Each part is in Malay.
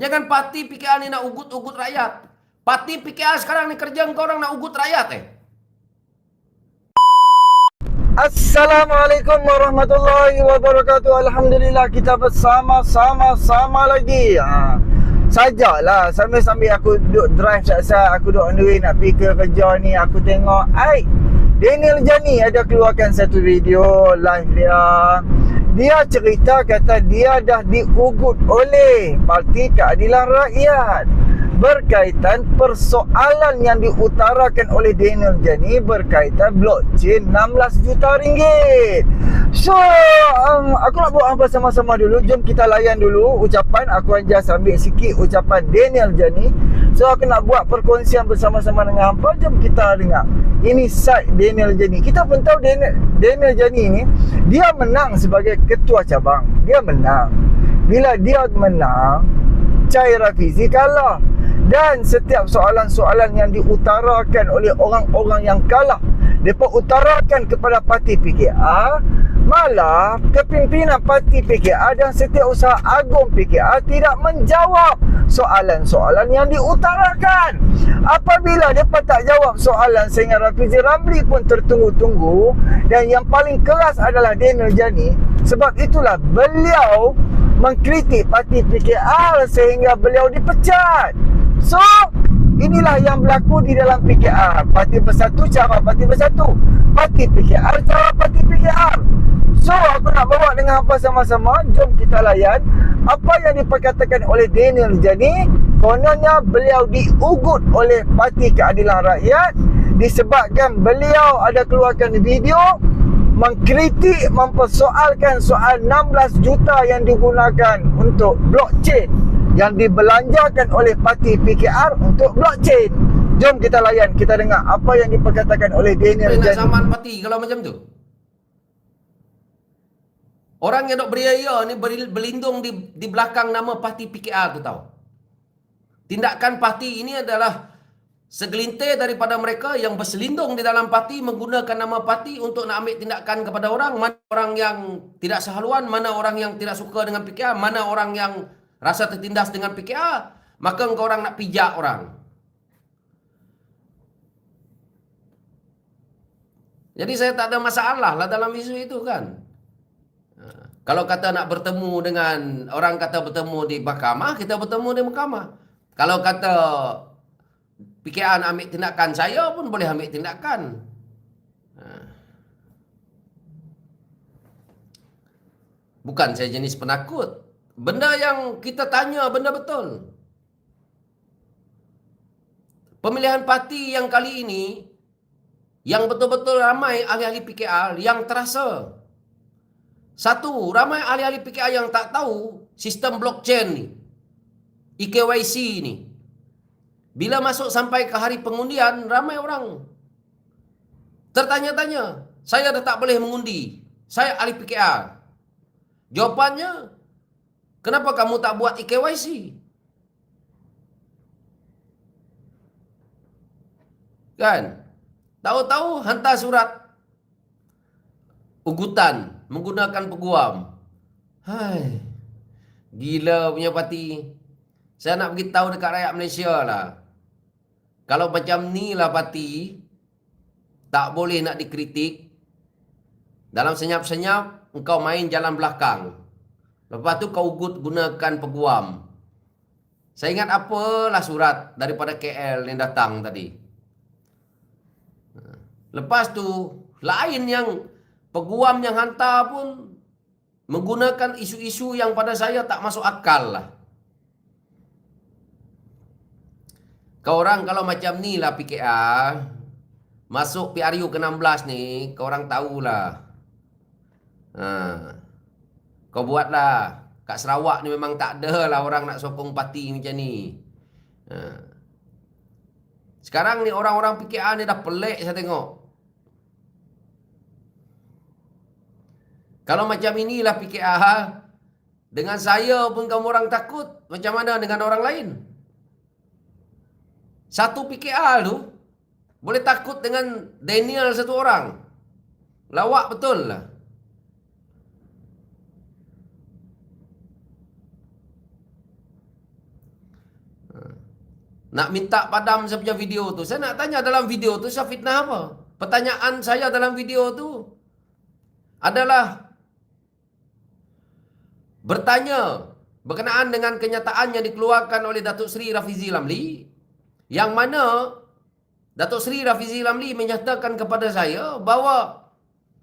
Jangan parti PKR ni nak ugut-ugut rakyat. Parti PKR sekarang ni kerja kau orang nak ugut rakyat eh. Assalamualaikum warahmatullahi wabarakatuh. Alhamdulillah kita bersama-sama sama lagi. Ha. Sajalah sambil-sambil aku duduk drive sat aku duduk on the way nak pergi ke kerja ni aku tengok ai Daniel Jani ada keluarkan satu video live dia. Dia cerita kata dia dah diugut oleh Parti Keadilan Rakyat berkaitan persoalan yang diutarakan oleh Daniel Jani berkaitan blockchain 16 juta ringgit. So, um, aku nak buat apa sama-sama dulu. Jom kita layan dulu ucapan. Aku hanya ambil sikit ucapan Daniel Jani. So, aku nak buat perkongsian bersama-sama dengan hampa. Jom kita dengar. Ini side Daniel Jani. Kita pun tahu Daniel, Daniel Jani ni, dia menang sebagai ketua cabang. Dia menang. Bila dia menang, Cahaya Rafizi kalah dan setiap soalan-soalan yang diutarakan oleh orang-orang yang kalah mereka utarakan kepada parti PKR malah kepimpinan parti PKR dan setiausaha agung PKR tidak menjawab soalan-soalan yang diutarakan apabila mereka tak jawab soalan sehingga Rafizi Ramli pun tertunggu-tunggu dan yang paling keras adalah Daniel Jani sebab itulah beliau mengkritik parti PKR sehingga beliau dipecat So, inilah yang berlaku di dalam PKR. Parti Bersatu cara Parti Bersatu. Parti PKR cara Parti PKR. So, aku nak bawa dengan apa sama-sama. Jom kita layan apa yang diperkatakan oleh Daniel Jani. Kononnya beliau diugut oleh Parti Keadilan Rakyat disebabkan beliau ada keluarkan video mengkritik mempersoalkan soal 16 juta yang digunakan untuk blockchain yang dibelanjakan oleh parti PKR untuk blockchain. Jom kita layan, kita dengar apa yang diperkatakan oleh Daniel Nak Jan. saman parti kalau macam tu. Orang yang dok beria ni berlindung di di belakang nama parti PKR tu tahu. Tindakan parti ini adalah segelintir daripada mereka yang berselindung di dalam parti menggunakan nama parti untuk nak ambil tindakan kepada orang mana orang yang tidak sehaluan, mana orang yang tidak suka dengan PKR, mana orang yang rasa tertindas dengan PKR, maka engkau orang nak pijak orang. Jadi saya tak ada masalah lah dalam isu itu kan. Kalau kata nak bertemu dengan orang kata bertemu di mahkamah, kita bertemu di mahkamah. Kalau kata nak ambil tindakan, saya pun boleh ambil tindakan. Ha. Bukan saya jenis penakut. Benda yang kita tanya benda betul. Pemilihan parti yang kali ini yang betul-betul ramai ahli-ahli PKR yang terasa. Satu, ramai ahli-ahli PKR yang tak tahu sistem blockchain ni. EKYC ni. Bila masuk sampai ke hari pengundian, ramai orang tertanya-tanya. Saya dah tak boleh mengundi. Saya ahli PKR. Jawapannya, kenapa kamu tak buat EKYC? Kan? Tahu-tahu hantar surat ugutan menggunakan peguam. Hai. Gila punya parti. Saya nak bagi tahu dekat rakyat Malaysia lah. Kalau macam ni lah parti tak boleh nak dikritik. Dalam senyap-senyap engkau main jalan belakang. Lepas tu kau ugut gunakan peguam. Saya ingat apalah surat daripada KL yang datang tadi. Lepas tu, lain yang peguam yang hantar pun menggunakan isu-isu yang pada saya tak masuk akal lah. Kau orang kalau macam ni lah PKR, masuk PRU ke-16 ni, kau orang tahulah. Ha. Kau buatlah. Kat Sarawak ni memang tak ada lah orang nak sokong parti macam ni. Ha. Sekarang ni orang-orang PKR ni dah pelik saya tengok. Kalau macam inilah PKR, dengan saya pun kamu orang takut, macam mana dengan orang lain? Satu PKR tu, boleh takut dengan Daniel satu orang. Lawak betul lah. nak minta padam saya punya video tu. Saya nak tanya dalam video tu saya fitnah apa? Pertanyaan saya dalam video tu adalah bertanya berkenaan dengan kenyataan yang dikeluarkan oleh Datuk Seri Rafizi Lamli yang mana Datuk Seri Rafizi Lamli menyatakan kepada saya bahawa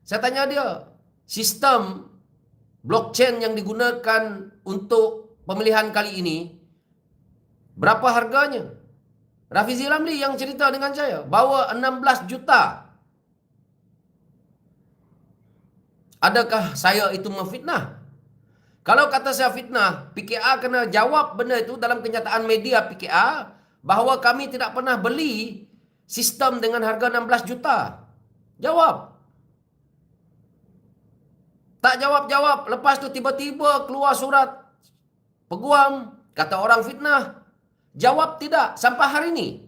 saya tanya dia sistem blockchain yang digunakan untuk pemilihan kali ini berapa harganya? Rafizi Lamli yang cerita dengan saya bahawa 16 juta. Adakah saya itu memfitnah? Kalau kata saya fitnah, PKA kena jawab benda itu dalam kenyataan media PKA bahawa kami tidak pernah beli sistem dengan harga 16 juta. Jawab. Tak jawab-jawab. Lepas tu tiba-tiba keluar surat peguam. Kata orang fitnah. Jawab tidak. Sampai hari ini.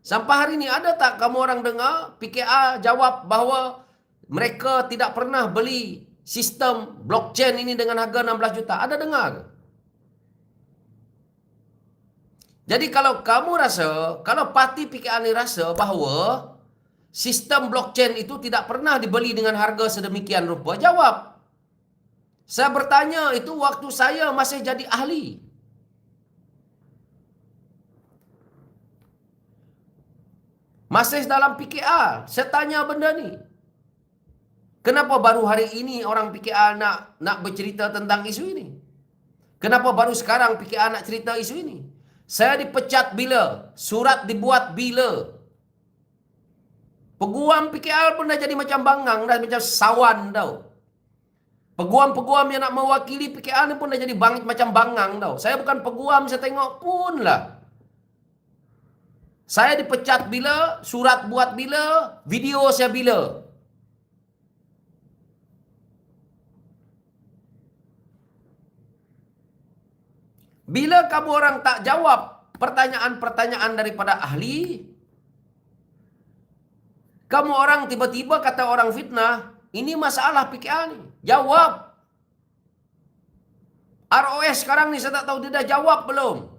Sampai hari ini ada tak kamu orang dengar PKA jawab bahawa mereka tidak pernah beli sistem blockchain ini dengan harga 16 juta. Ada dengar? Jadi kalau kamu rasa, kalau parti PKR ni rasa bahawa sistem blockchain itu tidak pernah dibeli dengan harga sedemikian rupa, jawab. Saya bertanya itu waktu saya masih jadi ahli. Masih dalam PKR, saya tanya benda ni. Kenapa baru hari ini orang PKR nak nak bercerita tentang isu ini? Kenapa baru sekarang PKR nak cerita isu ini? Saya dipecat bila? Surat dibuat bila? Peguam PKR pun dah jadi macam bangang dah macam sawan tau. Peguam-peguam yang nak mewakili PKR ni pun dah jadi bang, macam bangang tau. Saya bukan peguam, saya tengok pun lah. Saya dipecat bila, surat buat bila, video saya bila. Bila kamu orang tak jawab pertanyaan-pertanyaan daripada ahli, kamu orang tiba-tiba kata orang fitnah, ini masalah PKA ni. Jawab. ROS sekarang ni saya tak tahu dia dah jawab belum.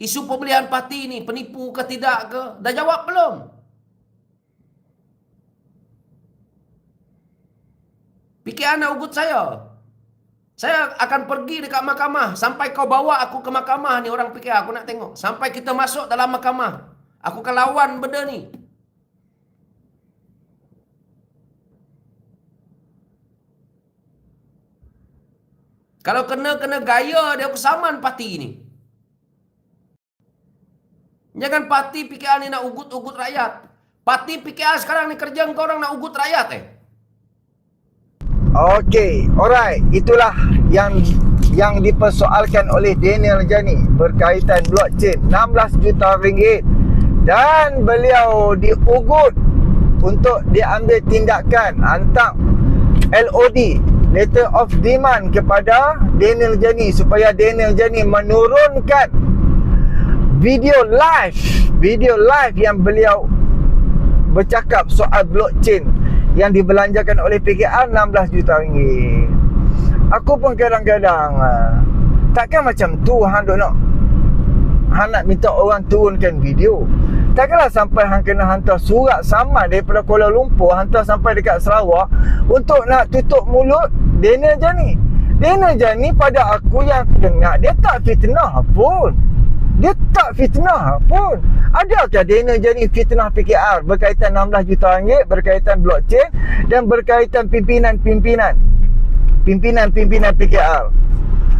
Isu pembelian parti ni penipu ke tidak ke? Dah jawab belum? PKA nak ugut saya. Saya akan pergi dekat mahkamah sampai kau bawa aku ke mahkamah ni orang fikir aku nak tengok. Sampai kita masuk dalam mahkamah. Aku akan lawan benda ni. Kalau kena kena gaya dia aku saman parti ni. Jangan parti PKR ni nak ugut-ugut rakyat. Parti PKR sekarang ni kerja kau orang nak ugut rakyat eh. Okey, alright. Itulah yang yang dipersoalkan oleh Daniel Jani berkaitan blockchain. 16 juta ringgit. Dan beliau diugut untuk diambil tindakan hantar LOD letter of demand kepada Daniel Jani supaya Daniel Jani menurunkan video live video live yang beliau bercakap soal blockchain yang dibelanjakan oleh PKR 16 juta ringgit. Aku pun kadang-kadang uh, takkan macam tu hang duk nak hang nak minta orang turunkan video. Takkanlah sampai hang kena hantar surat sama daripada Kuala Lumpur hantar sampai dekat Sarawak untuk nak tutup mulut Daniel Jani. Daniel Jani pada aku yang dengar dia tak fitnah pun. Dia tak fitnah pun. Adakah Daniel jadi fitnah PKR berkaitan 16 juta ringgit, berkaitan blockchain dan berkaitan pimpinan-pimpinan? Pimpinan-pimpinan PKR.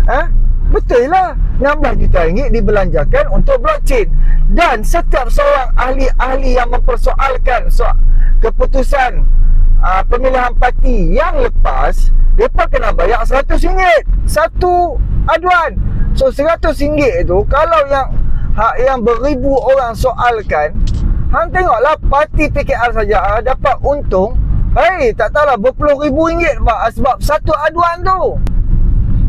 Ha? Betul lah. 16 juta ringgit dibelanjakan untuk blockchain. Dan setiap seorang ahli-ahli yang mempersoalkan soal keputusan uh, pemilihan parti yang lepas, mereka kena bayar 100 ringgit. Satu aduan. So RM100 tu kalau yang hak yang beribu orang soalkan, hang tengoklah parti PKR saja ha, dapat untung Hei, tak tahulah berpuluh ribu ringgit pak sebab satu aduan tu.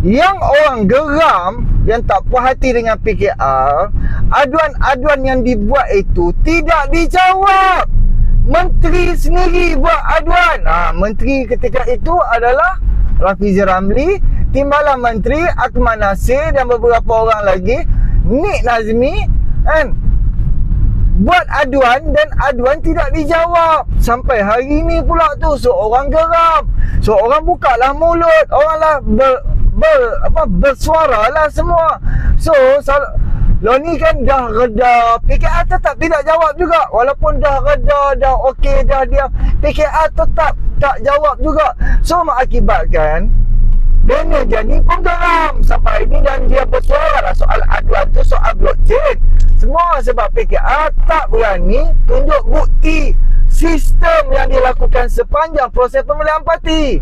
Yang orang geram yang tak puas hati dengan PKR, aduan-aduan yang dibuat itu tidak dijawab. Menteri sendiri buat aduan. Ha, menteri ketika itu adalah Rafizi Ramli Timbalan Menteri Akmal Nasir dan beberapa orang lagi Nik Nazmi kan buat aduan dan aduan tidak dijawab. Sampai hari ni pula tu seorang geram. Seorang buka lah mulut, orang lah ber, ber apa bersuara lah semua. So sal, Lo ni kan dah reda. PKR tetap tidak jawab juga. Walaupun dah reda Dah okey Dah diam PKR tetap tak jawab juga. So mengakibatkan Daniel Jani pun geram. Sampai ini dan dia bersuara Soal aduan tu Soal blockchain. Semua sebab PKR Tak berani Tunjuk bukti Sistem yang dilakukan Sepanjang proses pemilihan parti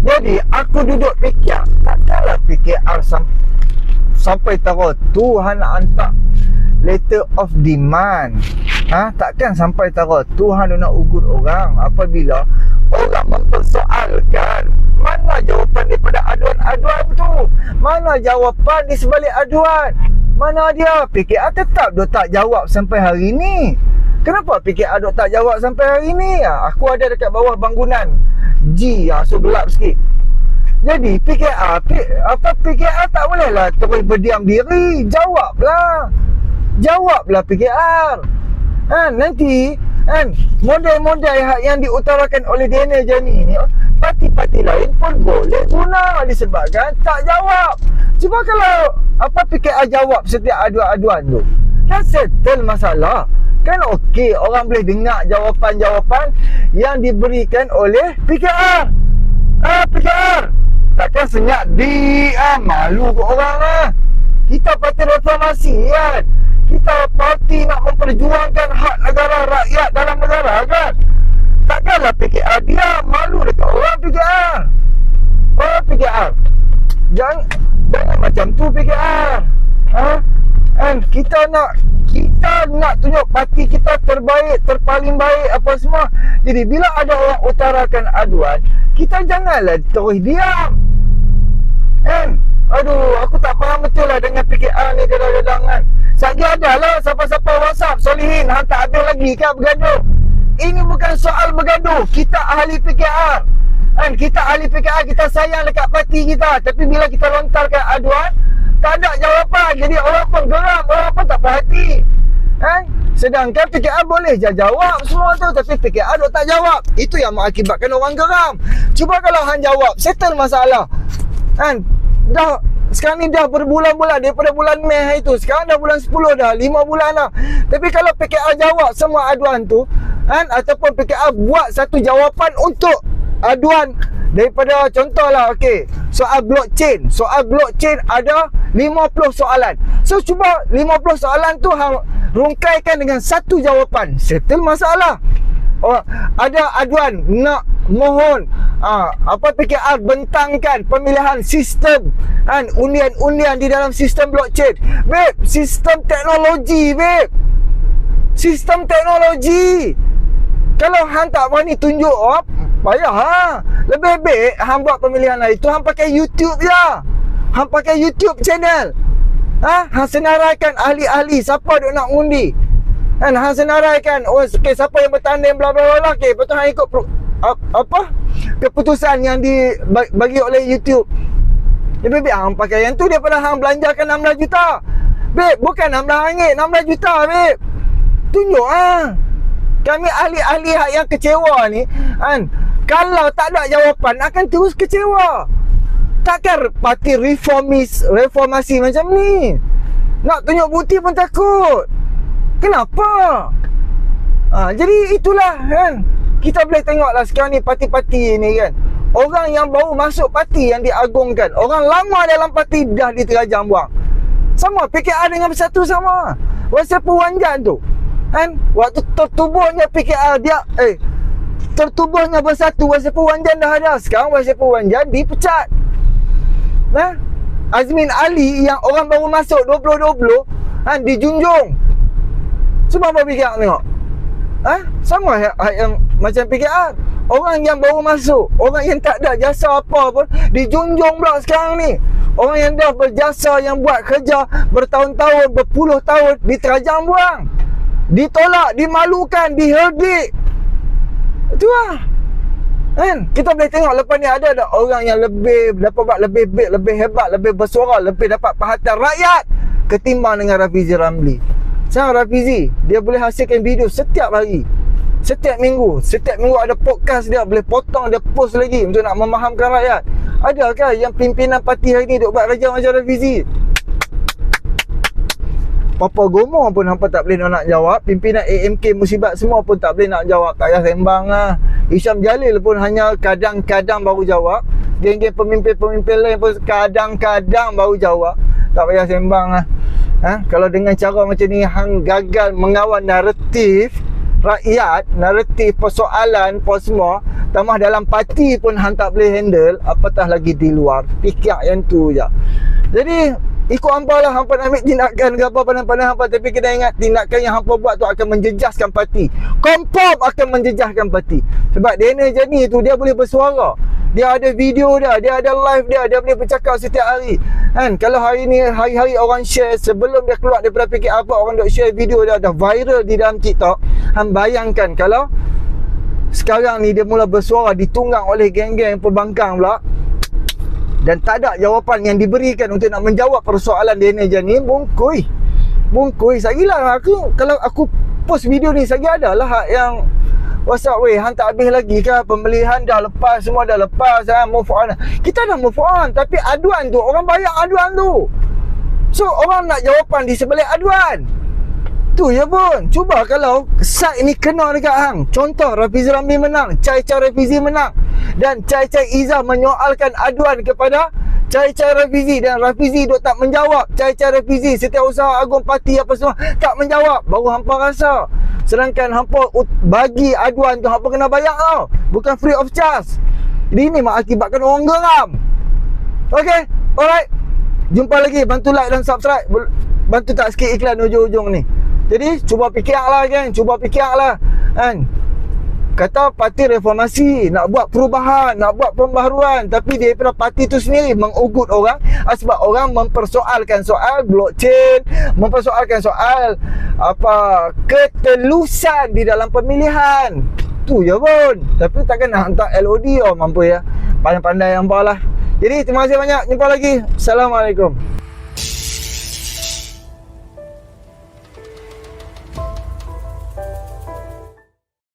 Jadi aku duduk fikir Takkanlah PKR sampai sampai tahu Tuhan hantar letter of demand. Ha? takkan sampai tahu Tuhan nak ugut orang apabila orang mempersoalkan mana jawapan daripada aduan-aduan tu. Mana jawapan di sebalik aduan. Mana dia? PKR tetap dia tak jawab sampai hari ni. Kenapa PKR dia tak jawab sampai hari ni? Ha, aku ada dekat bawah bangunan G ha, so gelap sikit jadi PKR apa PKR tak boleh lah terus berdiam diri. Jawablah. Jawablah PKR. Ha, nanti kan model-model yang diutarakan oleh Daniel Jani ni parti-parti lain pun boleh guna disebabkan tak jawab. Cuba kalau apa PKR jawab setiap aduan-aduan tu. Kan settle masalah. Kan okey orang boleh dengar jawapan-jawapan yang diberikan oleh PKR. Ah, PKR. Takkan senyap diam Malu kot orang lah Kita parti reformasi kan? Kita parti nak memperjuangkan hak negara rakyat dalam negara kan? Takkanlah PKR diam Malu dekat orang PKR Oh PKR Jangan Jangan macam tu PKR Ha And kita nak kita nak tunjuk parti kita terbaik, terpaling baik apa semua. Jadi bila ada orang utarakan aduan, kita janganlah terus diam. Kan? Aduh, aku tak faham betul lah dengan PKR ni kadang-kadang kan. Saja ada lah siapa-siapa WhatsApp Solihin hang tak ada lagi kan bergaduh. Ini bukan soal bergaduh. Kita ahli PKR. Kan? Kita ahli PKR, kita sayang dekat parti kita. Tapi bila kita lontarkan aduan, tak ada jawapan. Jadi orang pun geram, orang pun tak perhati. Kan? Sedangkan PKR boleh je jawab semua tu Tapi PKR tak jawab Itu yang mengakibatkan orang geram Cuba kalau hang jawab Settle masalah Kan? Dah sekarang ni dah berbulan-bulan daripada bulan Mei itu. Sekarang dah bulan 10 dah, 5 bulan dah. Tapi kalau PKR jawab semua aduan tu, kan ataupun PKR buat satu jawapan untuk aduan daripada contohlah okey, soal blockchain. Soal blockchain ada 50 soalan. So cuba 50 soalan tu hang rungkaikan dengan satu jawapan. Settle masalah. Oh, ada aduan nak mohon ha, apa PKR bentangkan pemilihan sistem kan undian-undian di dalam sistem blockchain babe sistem teknologi babe sistem teknologi kalau hang tak berani tunjuk oh, payah ha lebih baik hang buat pemilihan lain tu hang pakai YouTube je hang pakai YouTube channel ha hang senaraikan ahli-ahli siapa duk nak undi kan hang senaraikan oh okay, siapa yang bertanding bla bla bla okey betul hang ikut apa keputusan yang dibagi oleh YouTube. Lebih baik hang pakai yang tu daripada hang belanjakan 16 juta. Babe, bukan 16 ringgit, 16 juta, babe. Tunjuk ah. Kami ahli-ahli yang kecewa ni, kan? Kalau tak ada jawapan akan terus kecewa. Takkan parti reformis, reformasi macam ni. Nak tunjuk bukti pun takut. Kenapa? Ha, jadi itulah kan kita boleh tengoklah sekarang ni parti-parti ni kan Orang yang baru masuk parti yang diagungkan Orang lama dalam parti dah diterajang buang Sama PKR dengan bersatu sama Wasipu Wanjan tu kan Waktu tertubuhnya PKR dia Eh Tertubuhnya bersatu Wasipu Wanjan dah ada. Sekarang Wasipu Wanjan dipecat. Nah, Azmin Ali yang orang baru masuk 2020 kan dijunjung. Cuba apa fikir tengok. Ha? Sama yang, yang macam PKR Orang yang baru masuk Orang yang tak ada jasa apa pun Dijunjung pula sekarang ni. Orang yang dah berjasa Yang buat kerja Bertahun-tahun Berpuluh tahun Diterajang buang. Ditolak Dimalukan Diherdik lah. Kan? Kita boleh tengok lepas ni ada ada orang yang lebih dapat buat lebih baik, lebih hebat, lebih bersuara, lebih dapat perhatian rakyat ketimbang dengan Rafizi Ramli. Sekarang Rafizi Dia boleh hasilkan video setiap hari. Setiap minggu. Setiap minggu ada podcast dia Boleh potong dia post lagi Untuk nak memahamkan rakyat. Adakah yang pimpinan parti hari ni Duk buat kerja macam Rafizi Papa Gomo pun hampa tak boleh nak jawab. Pimpinan AMK musibat semua pun tak boleh nak jawab. Tak payah sembang lah. Isyam Jalil pun hanya kadang-kadang baru jawab. Geng-geng pemimpin-pemimpin lain pun kadang-kadang baru jawab. Tak payah sembang lah. Ha? Kalau dengan cara macam ni Hang gagal mengawal naratif rakyat Naratif persoalan apa semua Tambah dalam parti pun Hang tak boleh handle Apatah lagi di luar. Fikir yang tu je. Jadi Ikut hampa lah Hampa nak ambil tindakan ke apa pandang-pandang hampa. Tapi kena ingat Tindakan yang hampa buat tu Akan menjejaskan parti. Confirm akan menjejaskan parti. Sebab Daniel Jani tu Dia boleh bersuara. Dia ada video dia Dia ada live dia Dia boleh bercakap setiap hari. Kan? Kalau hari ni Hari-hari orang share Sebelum dia keluar daripada fikir apa Orang duk share video dia Dah viral di dalam TikTok. Han bayangkan Kalau Sekarang ni dia mula bersuara Ditunggang oleh geng-geng perbangkang pula dan tak ada jawapan yang diberikan untuk nak menjawab persoalan Jan ni bungkui bungkui sagilah aku kalau aku post video ni sagi ada lah hak yang WhatsApp weh hang tak habis lagi ke? Pembelian dah lepas semua dah lepas ha, move on. Kita dah move on tapi aduan tu orang bayar aduan tu. So orang nak jawapan di sebelah aduan tu ya pun Cuba kalau side ni kena dekat hang. Contoh Rafizi Ramli menang Cai-Cai Rafizi menang. Dan Cai-Cai Izzah menyoalkan aduan kepada Cai-Cai Rafizi. Dan Rafizi duk tak menjawab. Cai-Cai Rafizi Setiausaha Agung Parti apa semua Tak menjawab. Baru hampa rasa. Sedangkan hampa bagi aduan tu Hampa kena bayar tau. Bukan free of charge. Jadi ini mengakibatkan orang geram. Okay Alright. Jumpa lagi. Bantu like dan subscribe. Bantu tak sikit iklan ujung-ujung ni jadi cuba fikirlah kan, cuba fikirlah kan. Kata parti reformasi nak buat perubahan, nak buat pembaharuan tapi daripada parti tu sendiri mengugut orang ah, sebab orang mempersoalkan soal blockchain, mempersoalkan soal apa ketelusan di dalam pemilihan. Tu je pun. Tapi takkan nak hantar LOD oh mampu ya. Pandai-pandai yang lah. Jadi terima kasih banyak. Jumpa lagi. Assalamualaikum.